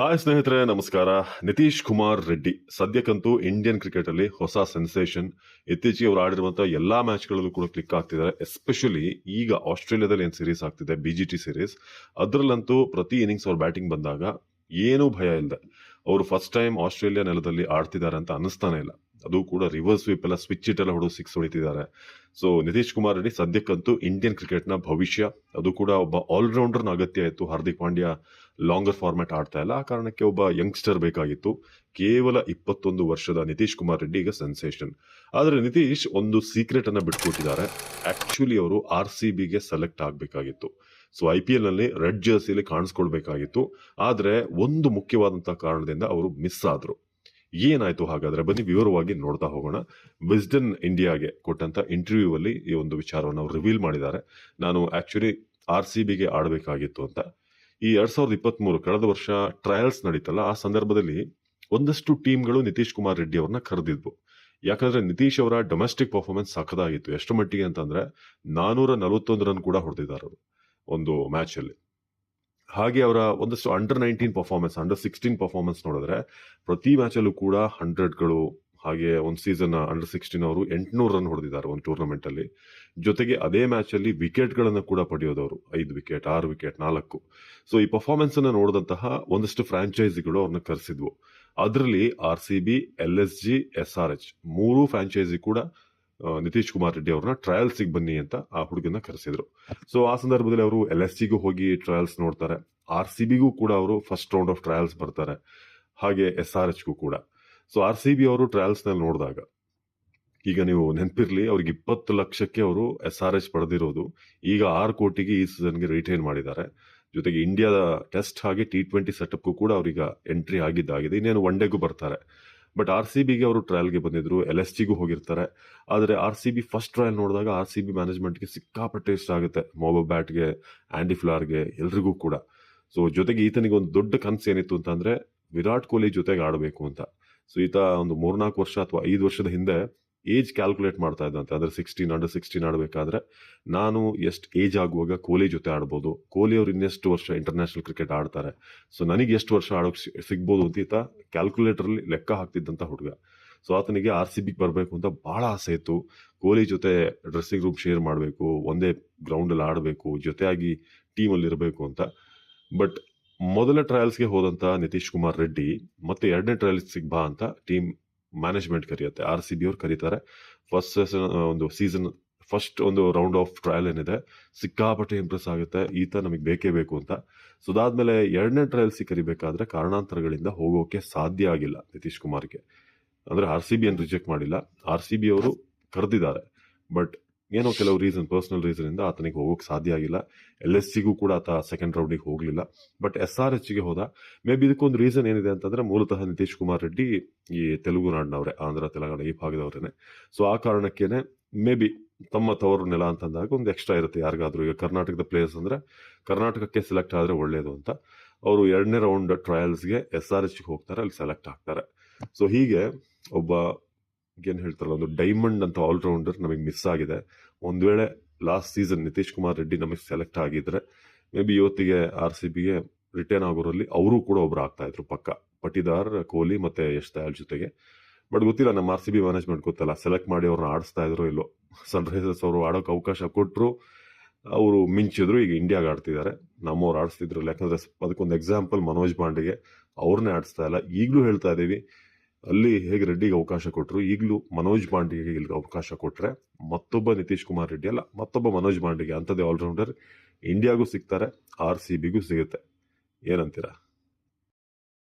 Hi ಸ್ನೇಹಿತರೆ, ನಮಸ್ಕಾರ. ನಿತೀಶ್ ಕುಮಾರ್ ರೆಡ್ಡಿ. ಸದ್ಯಕ್ಕಂತೂ ಇಂಡಿಯನ್ ಕ್ರಿಕೆಟ್ ಅಲ್ಲಿ ಹೊಸ ಸೆನ್ಸೇಷನ್. ಇತ್ತೀಚೆಗೆ ಅವರು ಆಡಿರುವಂತಹ ಎಲ್ಲಾ ಮ್ಯಾಚ್ ಗಳಲ್ಲೂ ಕೂಡ ಕ್ಲಿಕ್ ಆಗ್ತಿದ್ದಾರೆ. ಎಸ್ಪೆಷಲಿ ಈಗ ಆಸ್ಟ್ರೇಲಿಯಾದಲ್ಲಿ ಏನ್ ಸೀರೀಸ್ ಆಗ್ತಿದೆ? ಬಿ ಜಿ ಟಿ ಸೀರೀಸ್ ಅದರಲ್ಲಂತೂ ಪ್ರತಿ ಇನ್ನಿಂಗ್ಸ್ ಅವ್ರ ಬ್ಯಾಟಿಂಗ್ ಬಂದಾಗ ಏನೂ ಭಯ ಇಲ್ಲದೆ ಅವರು ಫಸ್ಟ್ ಟೈಮ್ ಆಸ್ಟ್ರೇಲಿಯಾ ನೆಲದಲ್ಲಿ ಆಡ್ತಿದ್ದಾರೆ ಅಂತ ಅನ್ನಿಸ್ತಾನೆ ಇಲ್ಲ. ಅದು ಕೂಡ ರಿವರ್ಸ್ ಸ್ವೀಪ್ ಎಲ್ಲ ಸ್ವಿಚ್ ಇಟ್ ಎಲ್ಲ ಹೊಡೆದು ಸಿಕ್ಸ್ ಹೊಡಿತಿದ್ದಾರೆ. ಸೊ ನಿತೀಶ್ ಕುಮಾರ್ ರೆಡ್ಡಿ ಸದ್ಯಕ್ಕಂತೂ ಇಂಡಿಯನ್ ಕ್ರಿಕೆಟ್ನ ಭವಿಷ್ಯ, ಅದು ಕೂಡ ಒಬ್ಬ ಆಲ್ರೌಂಡರ್ನ ಅಗತ್ಯ ಇತ್ತು. ಹಾರ್ದಿಕ್ ಪಾಂಡ್ಯ ಲಾಂಗರ್ ಫಾರ್ಮ್ಯಾಟ್ ಆಡ್ತಾ ಇಲ್ಲ. ಆ ಕಾರಣಕ್ಕೆ ಒಬ್ಬ ಯಂಗ್ಸ್ಟರ್ ಬೇಕಾಗಿತ್ತು. ಕೇವಲ ಇಪ್ಪತ್ತೊಂದು ವರ್ಷದ ನಿತೀಶ್ ಕುಮಾರ್ ರೆಡ್ಡಿ ಈಗ ಸೆನ್ಸೇಷನ್ ಆದರೆ ನಿತೀಶ್ ಒಂದು ಸೀಕ್ರೆಟ್ ಅನ್ನ ಬಿಟ್ಕೊಟ್ಟಿದ್ದಾರೆ. ಆಕ್ಚುಲಿ ಅವರು ಆರ್ ಸಿ ಬಿಗೆ ಸೆಲೆಕ್ಟ್ ಆಗಬೇಕಾಗಿತ್ತು. ಸೊ ಐ ಪಿ ಎಲ್ನಲ್ಲಿ ರೆಡ್ ಜರ್ಸಿಯಲ್ಲಿ ಕಾಣಿಸ್ಕೊಳ್ಬೇಕಾಗಿತ್ತು. ಆದ್ರೆ ಒಂದು ಮುಖ್ಯವಾದಂತಹ ಕಾರಣದಿಂದ ಅವರು ಮಿಸ್ ಆದ್ರು. ಏನಾಯ್ತು ಹಾಗಾದ್ರೆ? ಬನ್ನಿ ವಿವರವಾಗಿ ನೋಡ್ತಾ ಹೋಗೋಣ. ವಿಸ್ಡನ್ ಇಂಡಿಯಾಗೆ ಕೊಟ್ಟಂತ ಇಂಟರ್ವ್ಯೂ ಅಲ್ಲಿ ಈ ಒಂದು ವಿಚಾರವನ್ನು ರಿವೀಲ್ ಮಾಡಿದ್ದಾರೆ. ನಾನು ಆಕ್ಚುಲಿ ಆರ್ ಸಿ ಬಿಗೆ ಆಡಬೇಕಾಗಿತ್ತು ಅಂತ. ಈ ಎರಡ್ ಸಾವಿರದ ಇಪ್ಪತ್ತ್ ಮೂರು ಕಳೆದ ವರ್ಷ ಟ್ರಯಲ್ಸ್ ನಡೀತಲ್ಲ, ಆ ಸಂದರ್ಭದಲ್ಲಿ ಒಂದಷ್ಟು ಟೀಮ್ಗಳು ನಿತೀಶ್ ಕುಮಾರ್ ರೆಡ್ಡಿ ಅವ್ರನ್ನ ಕರೆದಿದ್ವು. ಯಾಕಂದ್ರೆ ನಿತೀಶ್ ಅವರ ಡೊಮೆಸ್ಟಿಕ್ ಪರ್ಫಾರ್ಮೆನ್ಸ್ ಸಖದಾಗಿತ್ತು ಎಷ್ಟು ಮಟ್ಟಿಗೆ ಅಂತಂದ್ರೆ ನಾನೂರ ನಲವತ್ತೊಂದು ರನ್ ಕೂಡ ಹೊಡೆದಿದ್ದಾರೆ ಒಂದು ಮ್ಯಾಚ್ ಅಲ್ಲಿ. ಹಾಗೆ ಅವರ ಒಂದಷ್ಟು under nineteen performance under sixteen performance ನೋಡಿದ್ರೆ ಪ್ರತಿ ಮ್ಯಾಚಲ್ಲೂ ಕೂಡ ಹಂಡ್ರೆಡ್ಗಳು ಹಾಗೆ ಒಂದು ಸೀಸನ್ ಅಂಡರ್ ಸಿಕ್ಸ್ಟೀನ್ ಅವರು ಎಂಟುನೂರು ರನ್ ಹೊಡೆದಿದ್ದಾರೆ ಒಂದು ಟೂರ್ನಮೆಂಟ್ ಅಲ್ಲಿ. ಜೊತೆಗೆ ಅದೇ ಮ್ಯಾಚ್ ಅಲ್ಲಿ ವಿಕೆಟ್ ಗಳನ್ನ ಕೂಡ ಪಡೆಯೋದವರು, ಐದು ವಿಕೆಟ್ ಆರು ವಿಕೆಟ್ ನಾಲ್ಕು. ಸೊ ಈ ಪರ್ಫಾರ್ಮೆನ್ಸ್ ಅನ್ನ ನೋಡಿದಂತಹ ಒಂದಷ್ಟು ಫ್ರಾಂಚೈಸಿಗಳು ಅವ್ರನ್ನ ಕರೆಸಿದ್ವು. ಅದರಲ್ಲಿ R C B L S G S R H ಮೂರು ಫ್ರಾಂಚೈಸಿ ಕೂಡ ನಿತೀಶ್ ಕುಮಾರ್ ರೆಡ್ಡಿ ಅವ್ರನ್ನ ಟ್ರಯಲ್ಸಿಗೆ ಬನ್ನಿ ಅಂತ ಆ ಹುಡುಗನ ಕರೆಸಿದ್ರು. ಸೊ ಆ ಸಂದರ್ಭದಲ್ಲಿ ಅವರು ಎಲ್ ಎಸ್ ಸಿಗೂ ಹೋಗಿ ಟ್ರಯಲ್ಸ್ ನೋಡ್ತಾರೆ. ಆರ್ ಸಿ ಬಿಗೂ ಕೂಡ ಅವರು ಫಸ್ಟ್ ರೌಂಡ್ ಆಫ್ ಟ್ರಯಲ್ಸ್ ಬರ್ತಾರೆ. ಹಾಗೆ ಎಸ್ ಆರ್ ಎಚ್ಗೂ ಕೂಡ. ಸೊ ಆರ್ ಸಿ ಬಿ ಅವರು ಟ್ರಯಲ್ಸ್ನಲ್ಲಿ ನೋಡಿದಾಗ, ಈಗ ನೀವು ನೆನಪಿರ್ಲಿ, ಅವ್ರಿಗೆ ಇಪ್ಪತ್ತು ಲಕ್ಷಕ್ಕೆ ಅವರು ಎಸ್ ಆರ್ ಎಚ್ ಪಡೆದಿರೋದು. ಈಗ ಆರು ಕೋಟಿಗೆ ಈ ಸೀಸನ್ಗೆ ರಿಟೈನ್ ಮಾಡಿದ್ದಾರೆ. ಜೊತೆಗೆ ಇಂಡಿಯಾದ ಟೆಸ್ಟ್ ಹಾಗೆ ಟಿ ಟ್ವೆಂಟಿ ಸೆಟಪ್ಗೂ ಕೂಡ ಅವ್ರೀಗ ಎಂಟ್ರಿ ಆಗಿದ್ದಾಗಿದೆ. ಇನ್ನೇನು ಒನ್ ಡೇಗೂ ಬರ್ತಾರೆ. ಬಟ್ ಆರ್ ಸಿ ಬಿಗೆ ಅವರು ಟ್ರಯಲ್ಗೆ ಬಂದಿದ್ರು ಎಲ್ ಎಸ್ ಜಿಗೂ ಹೋಗಿರ್ತಾರೆ. ಆದರೆ R C B first trial ನೋಡಿದಾಗ ಆರ್ ಸಿ ಬಿ ಮ್ಯಾನೇಜ್ಮೆಂಟ್ಗೆ ಸಿಕ್ಕಾಪಟ್ಟೆ ಇಷ್ಟ ಆಗುತ್ತೆ. ಮೊಬೈಲ್ ಬ್ಯಾಟ್ಗೆ ಆ್ಯಂಡಿ ಫ್ಲಾರ್ಗೆ ಎಲ್ರಿಗೂ ಕೂಡ. ಸೊ ಜೊತೆಗೆ ಈತನಿಗೆ ಒಂದು ದೊಡ್ಡ ಕನಸು ಏನಿತ್ತು ಅಂತಂದರೆ ವಿರಾಟ್ ಕೊಹ್ಲಿ ಜೊತೆಗೆ ಆಡಬೇಕು ಅಂತ. ಸೊ ಈತ ಒಂದು ಮೂರ್ನಾಲ್ಕು ವರ್ಷ ಅಥವಾ ಐದು ವರ್ಷದ ಹಿಂದೆ ಏಜ್ ಕ್ಯಾಲ್ಕುಲೇಟ್ ಮಾಡ್ತಾ ಇದ್ದಂತೆ. ಅಂದ್ರೆ ಸಿಕ್ಸ್ಟೀನ್ ಅಂಡರ್ ಸಿಕ್ಸ್ಟೀನ್ ಆಡಬೇಕಾದ್ರೆ ನಾನು ಎಷ್ಟು ಏಜ್ ಆಗುವಾಗ ಕೊಹ್ಲಿ ಜೊತೆ ಆಡ್ಬೋದು. ಕೊಹ್ಲಿ ಅವ್ರು ಇನ್ನೆಷ್ಟು ವರ್ಷ ಇಂಟರ್ನ್ಯಾಷನಲ್ ಕ್ರಿಕೆಟ್ ಆಡ್ತಾರೆ. ಸೊ ನನಗೆ ಎಷ್ಟು ವರ್ಷ ಆಡೋಕೆ ಸಿಗ್ಬೋದು ಅಂತ ಈತ ಕ್ಯಾಲ್ಕುಲೇಟರ್ ಅಲ್ಲಿ ಲೆಕ್ಕ ಹಾಕ್ತಿದ್ದಂತ ಹುಡುಗ. ಸೊ ಆತನಿಗೆ ಆರ್ ಸಿ ಬಿಗೆ ಬರಬೇಕು ಅಂತ ಬಹಳ ಆಸೆ ಇತ್ತು. ಕೊಹ್ಲಿ ಜೊತೆ ಡ್ರೆಸ್ಸಿಂಗ್ ರೂಮ್ ಶೇರ್ ಮಾಡಬೇಕು, ಒಂದೇ ಗ್ರೌಂಡ್ ಅಲ್ಲಿ ಆಡಬೇಕು, ಜೊತೆಯಾಗಿ ಟೀಮ್ ಅಲ್ಲಿ ಇರಬೇಕು ಅಂತ. ಬಟ್ ಮೊದಲ ಟ್ರಯಲ್ಸ್ಗೆ ಹೋದಂಥ ನಿತೀಶ್ ಕುಮಾರ್ ರೆಡ್ಡಿ, ಮತ್ತೆ ಎರಡನೇ ಟ್ರಯಲ್ಸ್ಗೆ ಬಾ ಅಂತ ಟೀಮ್ ಮ್ಯಾನೇಜ್ಮೆಂಟ್ ಕರೆಯುತ್ತೆ. ಆರ್ ಸಿ ಬಿ ಅವ್ರು ಕರೀತಾರೆ. ಫಸ್ಟ್ ಒಂದು ಸೀಸನ್ ಫಸ್ಟ್ ಒಂದು ರೌಂಡ್ ಆಫ್ ಟ್ರಯಲ್ ಏನಿದೆ, ಸಿಕ್ಕಾಪಟ್ಟೆ ಇಂಪ್ರೆಸ್ ಆಗುತ್ತೆ. ಈತ ನಮಗೆ ಬೇಕೇ ಬೇಕು ಅಂತ. ಸೊ ಅದಾದ್ಮೇಲೆ ಎರಡನೇ ಟ್ರಯಲ್ಸ್ ಕರಿಬೇಕಾದ್ರೆ ಕಾರಣಾಂತರಗಳಿಂದ ಹೋಗೋಕೆ ಸಾಧ್ಯ ಆಗಿಲ್ಲ ನಿತೀಶ್ ಕುಮಾರ್ಗೆ. ಅಂದ್ರೆ ಆರ್ ಸಿ ಬಿ ರಿಜೆಕ್ಟ್ ಮಾಡಿಲ್ಲ. ಆರ್ ಸಿ ಬಿ ಅವರು ಕರೆದಿದ್ದಾರೆ. ಬಟ್ ಏನೋ ಕೆಲವು ರೀಸನ್ ಪರ್ಸನಲ್ ರೀಸನ್ ಇಂದ ಆತನಿಗೆ ಹೋಗೋಕೆ ಸಾಧ್ಯ ಆಗಿಲ್ಲ. ಎಲ್ ಎಸ್ ಸಿಗೂ ಕೂಡ ಆತ ಸೆಕೆಂಡ್ ರೌಂಡಿಗೆ ಹೋಗಲಿಲ್ಲ. ಬಟ್ ಎಸ್ ಆರ್ ಎಚ್ಗೆ ಹೋದ. ಮೇ ಬಿ ಇದಕ್ಕೊಂದು ರೀಸನ್ ಏನಿದೆ ಅಂತಂದ್ರೆ ಮೂಲತಃ ನಿತೀಶ್ ಕುಮಾರ್ ರೆಡ್ಡಿ ಈ ತೆಲುಗು ನಾಡಿನವರೇ, ಆಂಧ್ರ, ತೆಲಂಗಾಣ ಈ ಭಾಗದವರೇನೆ. ಸೊ ಆ ಕಾರಣಕ್ಕೇನೆ ಮೇ ಬಿ ತಮ್ಮ ತವರು ನೆಲ ಅಂತಂದಾಗ ಒಂದು ಎಕ್ಸ್ಟ್ರಾ ಇರುತ್ತೆ. ಯಾರಿಗಾದ್ರೂ ಈಗ ಕರ್ನಾಟಕದ ಪ್ಲೇಯರ್ಸ್ ಅಂದ್ರೆ ಕರ್ನಾಟಕಕ್ಕೆ ಸೆಲೆಕ್ಟ್ ಆದ್ರೆ ಒಳ್ಳೇದು ಅಂತ. ಅವರು ಎರಡನೇ ರೌಂಡ್ ಟ್ರಯಲ್ಸ್ಗೆ ಎಸ್ ಆರ್ ಎಚ್ಗೆ ಹೋಗ್ತಾರೆ, ಅಲ್ಲಿ ಸೆಲೆಕ್ಟ್ ಆಗ್ತಾರೆ. ಸೊ ಹೀಗೆ ಒಬ್ಬ ಏನ್ ಹೇಳ್ತಾರಲ್ಲ, ಒಂದು ಡೈಮಂಡ್ ಅಂತ ಆಲ್ರೌಂಡರ್ ನಮಗೆ ಮಿಸ್ ಆಗಿದೆ. ಒಂದು ವೇಳೆ ಲಾಸ್ಟ್ ಸೀಸನ್ ನಿತೀಶ್ ಕುಮಾರ್ ರೆಡ್ಡಿ ನಮಗೆ ಸೆಲೆಕ್ಟ್ ಆಗಿದ್ರೆ ಮೇ ಬಿ ಇವತ್ತಿಗೆ ಆರ್ ಸಿ ಬಿಗೆ ರಿಟರ್ನ್ ಆಗೋರಲ್ಲಿ ಅವರು ಕೂಡ ಒಬ್ರು ಆಗ್ತಾ ಇದ್ರು ಪಕ್ಕ. ಪಟಿದಾರ್, ಕೊಹ್ಲಿ ಮತ್ತೆ ಯಶ್ ದಯಾಲ್ ಜೊತೆಗೆ. ಬಟ್ ಗೊತ್ತಿಲ್ಲ, ನಮ್ಮ ಆರ್ ಸಿ ಬಿ ಮ್ಯಾನೇಜ್ಮೆಂಟ್ ಗೊತ್ತಲ್ಲ ಸೆಲೆಕ್ಟ್ ಮಾಡಿ ಅವ್ರನ್ನ ಆಡಿಸ್ತಾ ಇದ್ರು ಇಲ್ಲೋ ಸನ್ ರೈಸರ್ಸ್ ಅವರು ಆಡೋಕೆ ಅವಕಾಶ ಕೊಟ್ಟರು ಅವರು ಮಿಂಚಿದ್ರು, ಈಗ ಇಂಡಿಯಾಗೆ ಆಡ್ತಿದ್ದಾರೆ ನಮ್ಮವ್ರು ಆಡಿಸ್ತಿದ್ರು, ಯಾಕಂದ್ರೆ ಅದಕ್ಕೊಂದು ಎಕ್ಸಾಂಪಲ್ ಮನೋಜ್ ಪಾಂಡೆಗೆ ಅವ್ರನ್ನೇ ಆಡಿಸ್ತಾ ಇಲ್ಲ. ಈಗಲೂ ಹೇಳ್ತಾ ಇದೀವಿ ಅಲ್ಲಿ ಹೇಗೆ ರೆಡ್ಡಿಗೆ ಅವಕಾಶ ಕೊಟ್ಟರು ಈಗಲೂ ಮನೋಜ್ ಪಾಂಡೆಗೆ ಇಲ್ಲಿ ಅವಕಾಶ ಕೊಟ್ಟರೆ ಮತ್ತೊಬ್ಬ ನಿತೀಶ್ ಕುಮಾರ್ ರೆಡ್ಡಿ ಅಲ್ಲ, ಮತ್ತೊಬ್ಬ ಮನೋಜ್ ಪಾಂಡೆಗೆ ಅಂಥದ್ದೇ ಆಲ್ರೌಂಡರ್ ಇಂಡಿಯಾಗೂ ಸಿಗ್ತಾರೆ ಆರ್ ಸಿ ಬಿಗೂ ಸಿಗುತ್ತೆ. ಏನಂತೀರಾ?